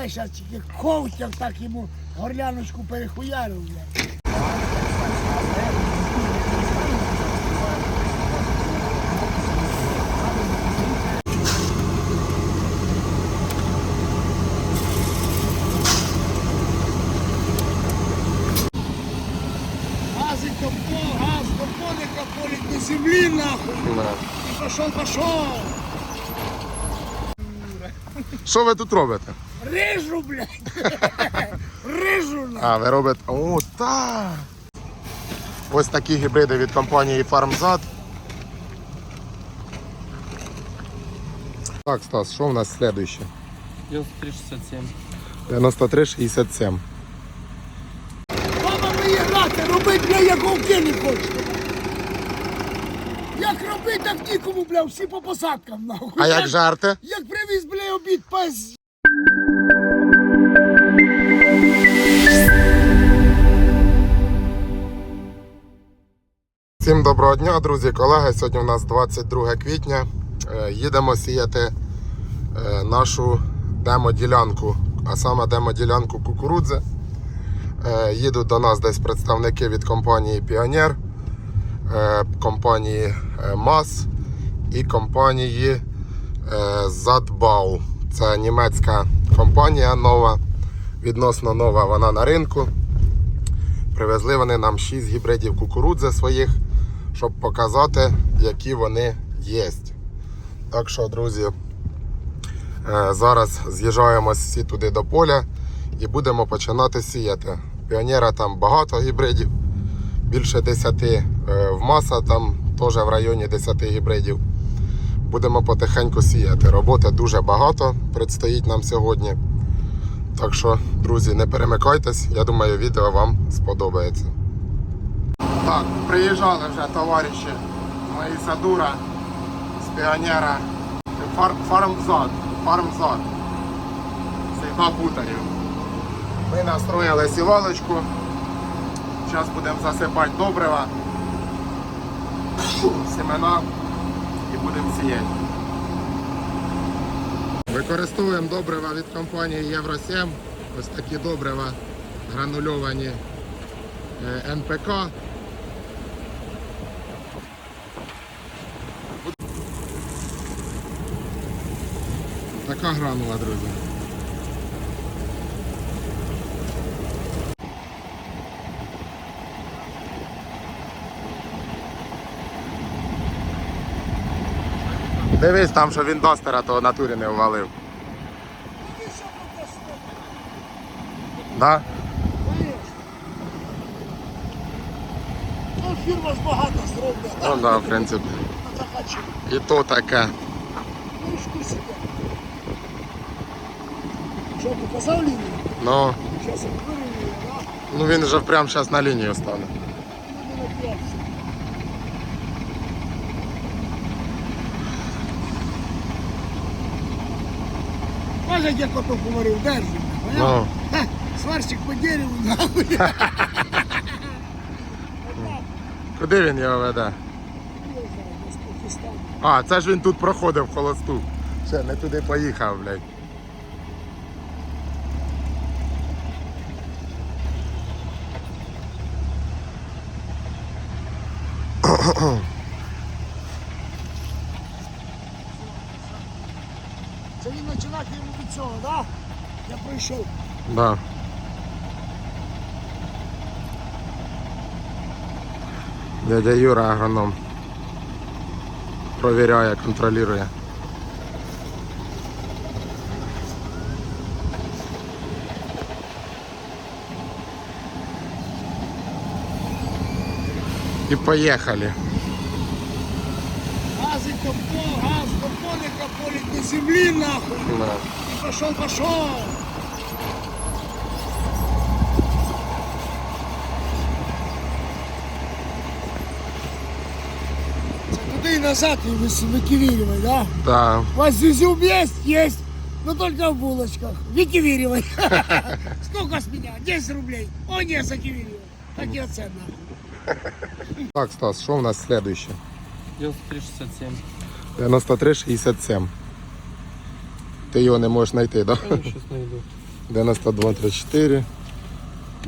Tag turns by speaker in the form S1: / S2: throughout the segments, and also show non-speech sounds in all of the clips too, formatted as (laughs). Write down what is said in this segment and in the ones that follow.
S1: Давай зараз тільки ковтяв, так йому горляночку перехуярив, земли, нахуй. І пошел, пошел.
S2: Що ви тут робите?
S1: Рижу, блядь. (laughs) Рижу, нахуй.
S2: А, ви робите. О, так. Ось такі гібриди від компанії FarmZad. Так, Стас, що в нас слідуще?
S3: 9367.
S2: 9367.
S1: Мама мені грати, робить, бля, як вовки не хочете. Як робить, так нікому, бля, всі по посадкам, нахуй.
S2: А як жарти?
S1: Як привіз, бля, обід, пес.
S2: Всім доброго дня, друзі, колеги. Сьогодні у нас 22 квітня. Е, Їдемо сіяти е, нашу демоділянку, а саме демоділянку кукурудзи. Е, Їдуть до нас десь представники від компанії Піонер, компанії МАС і компанії Задбау. Це німецька компанія нова, відносно нова вона на ринку. Привезли вони нам 6 гібридів кукурудзи своїх, щоб показати, які вони є. Так що, друзі, е, зараз з'їжджаємо всі туди до поля і будемо починати сіяти. Піонера там багато гібридів, більше 10 е, в маса, там теж в районі 10 гібридів. Будемо потихеньку сіяти. Роботи дуже багато предстоїть нам сьогодні. Так що, друзі, не перемикайтесь, я думаю, відео вам сподобається. Так, приїжджали вже товариші мої Садура з піонера Фар, Фармзад. Фармзад. Всегда путаю. Ми настроїли сівалочку. Зараз будемо засипати добрива, семена і будемо сіяти. Використовуємо добрива від компанії Євро 7. Ось такі добрива гранульовані е, НПК. Така гранула, друзі. Дивись там, що він достера того натурі не ввалив. Да?
S1: Ну, фірма ж багато зроблена.
S2: Ну да, в принципі. І то таке.
S1: Мишку себе. Що, показав лінію?
S2: Ну,
S1: Зараз я вирівнюю, да?
S2: ну він вже прямо зараз на лінію стане.
S1: Буде Може, як ото говорив, держи.
S2: Ну,
S1: Ха, Сварщик по дереву, нахуй.
S2: куди він його веде? А, це ж він тут проходив холосту. Ще не туди поїхав, блядь.
S1: Це він починав йому від цього, да? Я прийшов.
S2: Да. Дядя Юра агроном. Провіряє, контролює. І поїхали.
S1: Пол, газ до полика, полик до земли, нахуй.
S2: Да.
S1: И пошел, пошел. Туда и назад и вы- выкивиривай, да?
S2: Да.
S1: У вас изюм есть? Есть. Но только в булочках. Выкивиривай. (laughs) Сколько с меня? 10 рублей. О, нет, закивиривай. Какие цены?
S2: Так, Стас, що у нас слідуще?
S3: 9367.
S2: 93,67. Ти його не можеш знайти, так? Да?
S3: Я сейчас найду.
S2: 92, 34,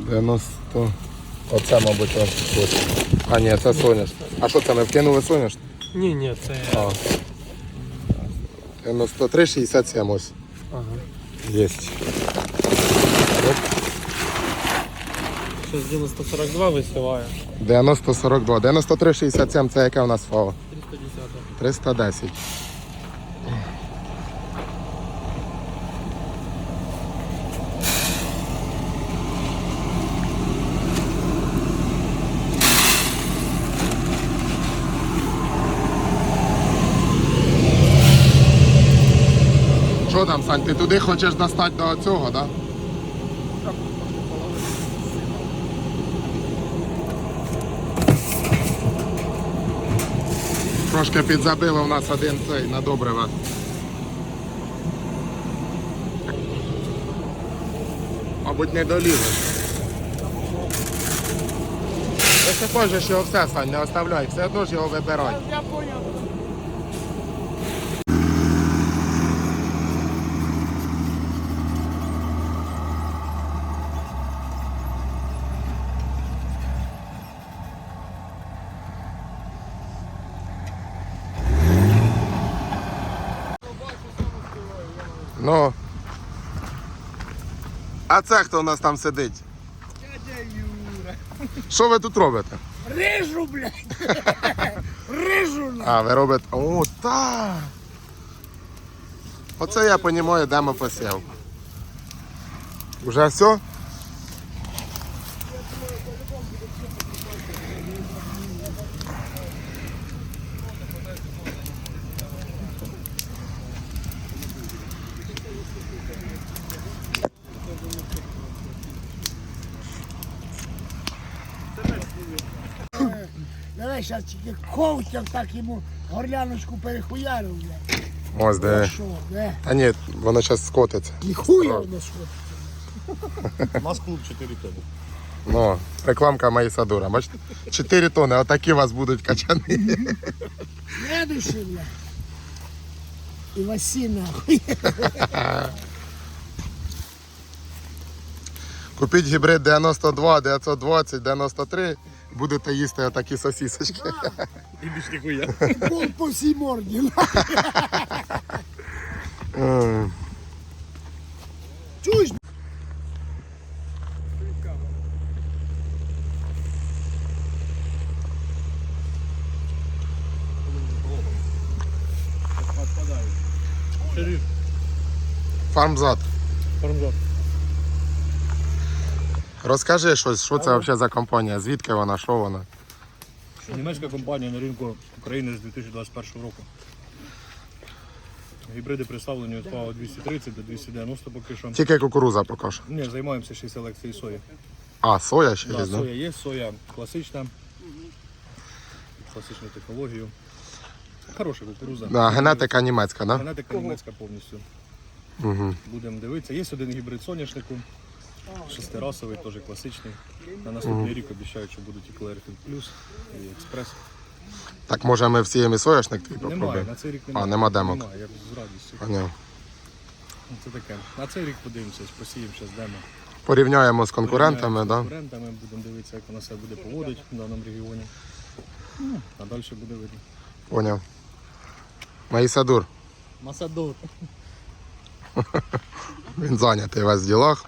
S2: 90. Оце, мабуть, ось. А, ні, це соняшник. А що це, ми вкинули соняшник?
S3: Ні, ні, це.
S2: А. 93, 67 ось.
S3: Ага.
S2: Єсть.
S3: Щось 9042 висіває.
S2: 90, 42. 93, 67 це яке у нас ФАО?
S3: 310.
S2: 310. Що там, Сань, ти туди хочеш достати до цього, так? Да? Трошки підзабили у нас один цей на добрива. Мабуть, не доліли. Якщо хочеш що все, Сань, не оставляй, все одно ж його вибирай. Ну. А це хто у нас там сидить?
S1: Дядя Юра.
S2: Що ви тут робите?
S1: Рижу, блядь. (laughs) Рижу, на.
S2: А, ви робите. О, так. Оце я розумію, де ми посів. Уже все?
S1: зараз тільки ковтяв, так йому горляночку перехуярив, блядь.
S2: Ось де.
S1: Що, де?
S2: Та ні, воно зараз скотиться.
S1: Ніхуя воно що.
S4: У нас клуб 4 тони.
S2: Ну, рекламка Маїсадура. Бачите? 4 тони, отакі у вас будуть качани.
S1: Следующий, блядь. І Васі, нахуй.
S2: Купіть гібрид 92, 920, 93. Будете їсти отакі сосісочки.
S4: І більш ніхуя.
S1: Бол по всій морді. нахуй.
S2: М.
S1: Чуєш?
S4: Шериф.
S2: Фармзад. Розкажи щось, що це взагалі за компанія, звідки вона, що вона?
S4: Німецька компанія на ринку України з 2021 року. Гібриди представлені від ФАО 230 до 290 поки що.
S2: Тільки кукуруза поки що.
S4: Ні, займаємося ще селекцією сої.
S2: А, соя ще є, да?
S4: соя є, соя класична. Класичну технологію. Хороша кукуруза.
S2: Да, генетика німецька, да?
S4: Генетика німецька повністю.
S2: Угу.
S4: Будемо дивитися. Є один гібрид соняшнику. Шестирасовий, теж класичний. На наступний рік обіцяють, що будуть і Клерфін Плюс, і Експрес.
S2: Так може ми всіємо і соняшник твій
S4: Немає,
S2: попробуємо?
S4: на цей рік немає.
S2: А, нема демок.
S4: Немає, я б з радістю.
S2: Поняв.
S4: Ну, Це таке. На цей рік подивимося, посіємо ще з демо.
S2: Порівняємо з конкурентами,
S4: Порівняємо з
S2: да?
S4: конкурентами, будемо дивитися, як вона себе буде поводити в даному регіоні. Ну, А далі буде видно.
S2: Поняв. Маїсадур,
S4: Масадор. (laughs)
S2: він зайнятий весь в ділах.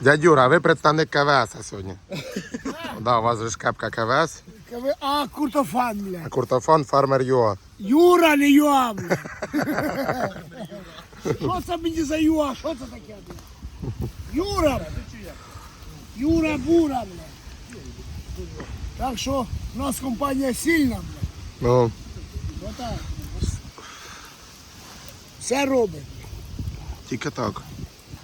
S2: Дядь Юра, ви представник КВС сьогодні. (laughs) Да, у вас же ж кепка КВС,
S1: Кави- А, куртофан,
S2: а
S1: блядь.
S2: куртофон фермер ЮА.
S1: Юра, не Юа, блядь. (laughs) Що це мені за Юа? Що це таке, блядь? Юра, блядь. Юра Бура, блядь. Так що у нас компанія сильна, блядь.
S2: Ну,
S1: Отак. Все робить.
S2: тільки так.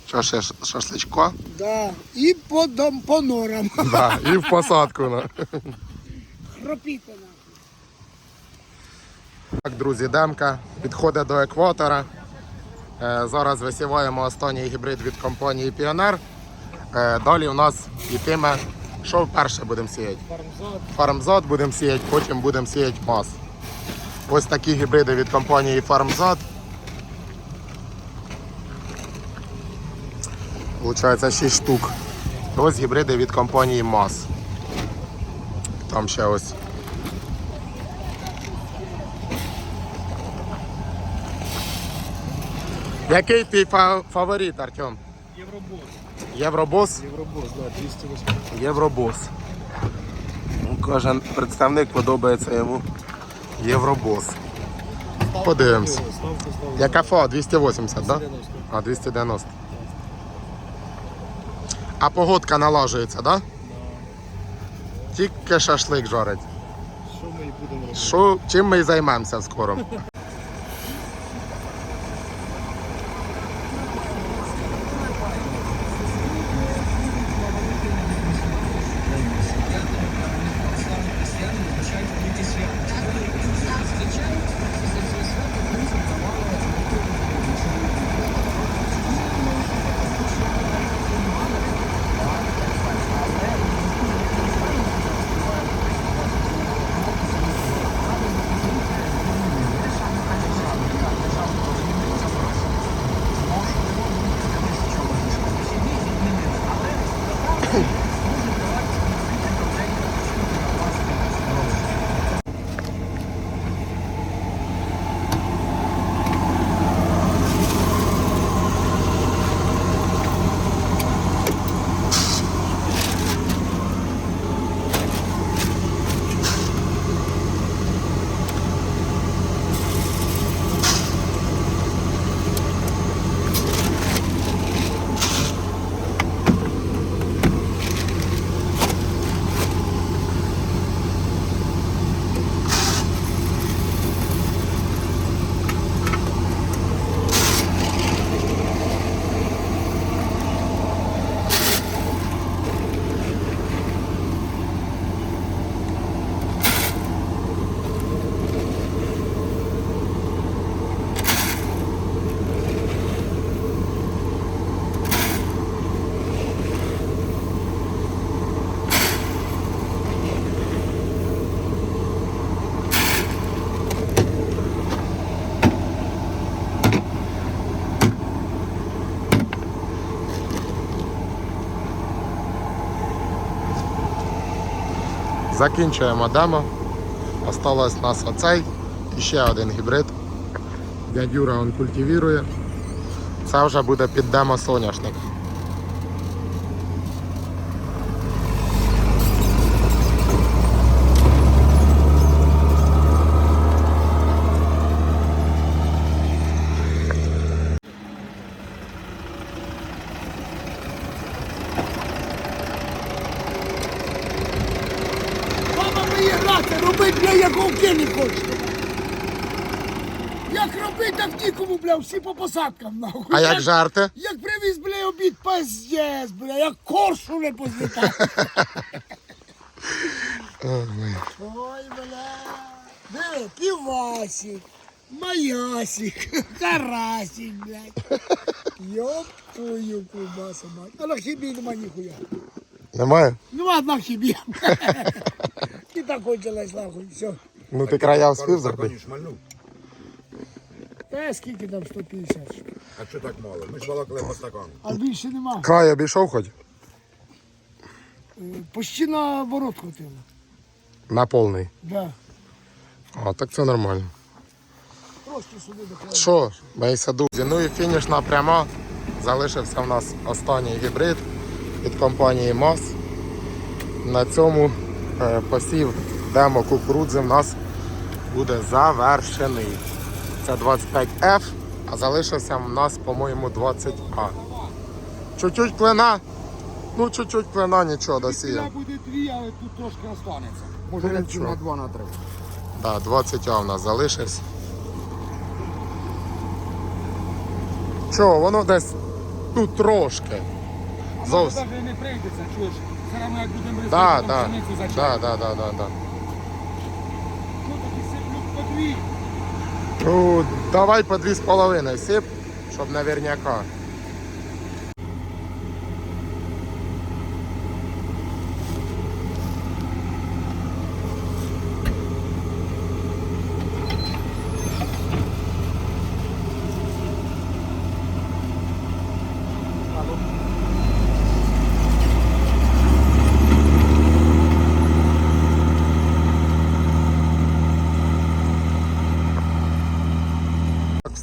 S2: Що ще ш- шашличко?
S1: Да. І по, дом, по норам. (laughs)
S2: Да, і в посадку. Ну.
S1: Хропіти нам.
S2: Так, друзі, демка підходить до екватора. Е, зараз висіваємо останній гібрид від компанії Піонер. Далі у нас йтиме, що вперше будемо сіяти?
S3: Фармзад.
S2: Фармзад будемо сіяти, потім будемо сіяти мас. Ось такі гібриди від компанії Фармзад. Получається 6 штук. Ось гібриди від компанії МАЗ. Там ще ось. Який твій фа- фаворит, Артем?
S4: Євробос.
S2: Євробос?
S4: Євробос, да, 208.
S2: Євробос. Ну, Кожен представник подобається йому Євробос. Подивимось. Яка фа? 280, так? Да? А, 290. А погодка налажується, так? Да? Тільки шашлик жарить.
S4: Що ми і будемо робити?
S2: Що, чим ми і займемося скоро? Закінчуємо демо. Осталось у нас оцей і ще один гібрид. Дядюра він культивірує. Це вже буде під демо соняшник.
S1: Мама робить, бля, як вовки не хочете. Як робить, так нікому, бля, всі по посадкам, нахуй.
S2: А як жарти?
S1: Як привіз, бля, обід пиздец, бля, як коршу не позлітав. Ой, бля. Диви, півасик, маясик, (laughs) карасик, блядь. Йоп твою кубасу, мать. А на хібі нема ніхуя.
S2: Немає?
S1: Ну, одна хібі. (laughs) Кончилась, нахуй, все.
S2: Ну ти края вспів зробити?
S1: Та скільки там 150?
S5: А що так мало? Ми ж балакали по стакану.
S1: А більше нема.
S2: Край обійшов хоч?
S1: Е, Почти на ворот хотіло.
S2: На повний.
S1: Да.
S2: А, так це нормально.
S1: Трошки сюди до краю.
S2: Що, мій саду. Ну і фінішна пряма. Залишився в нас останній гібрид від компанії МАЗ. На цьому посів демо кукурудзи в нас буде завершений. Це 25F, а залишився в нас, по-моєму, 20А. Чуть-чуть клина. Ну, чуть-чуть клина, нічого досіємо.
S5: буде дві, але тут трошки останеться. Може,
S2: Ну,
S5: на два на три.
S2: Так, 20А в нас залишився. Чого, воно десь тут трошки. Зовсім.
S5: Навіть не прийдеться, чуєш? Зараз ми як будемо
S2: Да, да,
S5: пшеницю
S2: да,
S5: зачати.
S2: да, да, да, да.
S5: Ну такі сиплю по дві.
S2: Ну, давай по дві з половиною сип, щоб наверняка.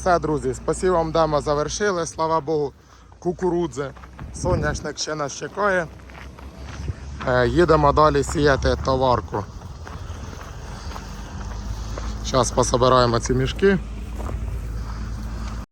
S2: Все, друзі, спасибо вам дама, завершили. Слава Богу, кукурудзи. Соняшник ще нас чекає. Е, Їдемо далі сіяти товарку. Зараз пособираємо ці мішки.